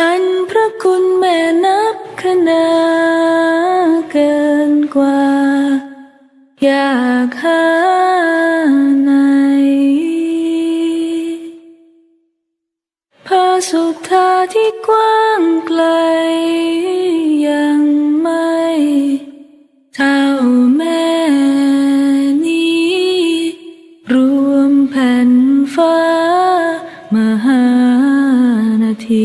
อันพระคุณแม่นับคณาเกินกว่า อยากหาในพระสุธาที่กว้างไกลยัง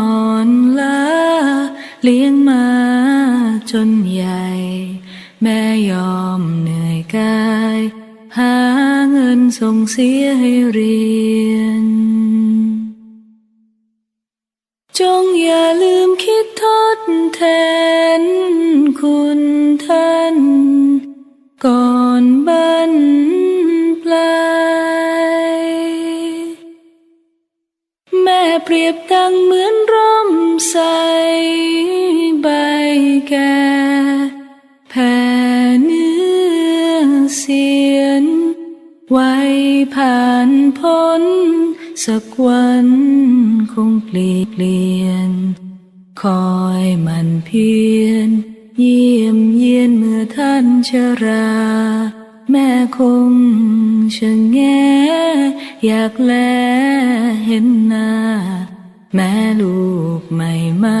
อ่อนล้าเลี้ยงมาจนใหญ่ แม่ยอมเหนื่อยกาย หาเงินส่งเสียให้เรียน จงอย่าลืมคิดทดแทนคุณท่าน แก่แผ่เนื้อเสียน ไว้ผ่านพ้น สักวันคงเปลี่ยนเปลี่ยน คอยมันเพียรเยี่ยมเยียนเมื่อท่านชรา แม่คงชะแงอยากแลเห็นหน้า แม่ลูกไม่มา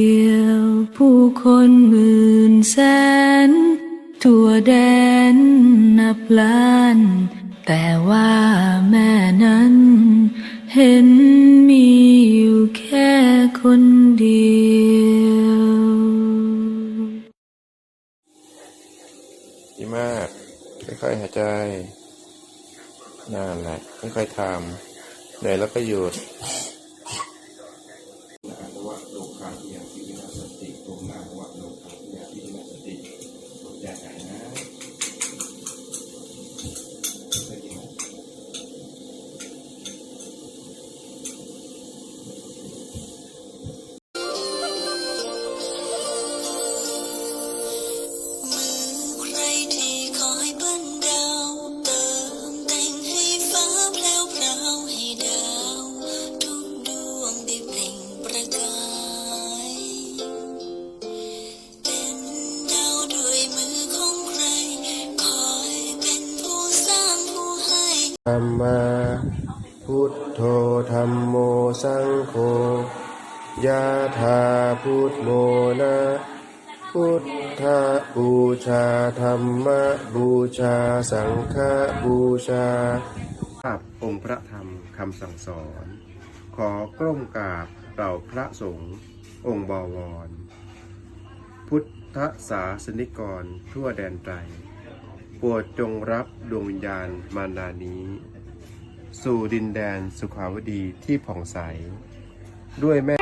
ว ล้าน แต่ว่าแม่นั้น เห็นมีอยู่แค่คนเดียวดีมากค่อยๆหายใจนั่นแหละค่อยๆทำเหนื่อยแล้วก็หยุด มมาพุทโธธรรมโมสังโฆยะธาพุทโมนะพุทธาบูชาธรรมบูชาสังฆบูชาภาพองค์พระธรรมคำสั่งสอน ขอกล้มกราบเหล่าพระสงฆ์องค์บวร พุทธศาสนิกรทั่วแดนไตรปวดจงรับดวงวิญญาณมานานี้ สู่ดินแดนสุขาวดีที่ผ่องใส ด้วยแม่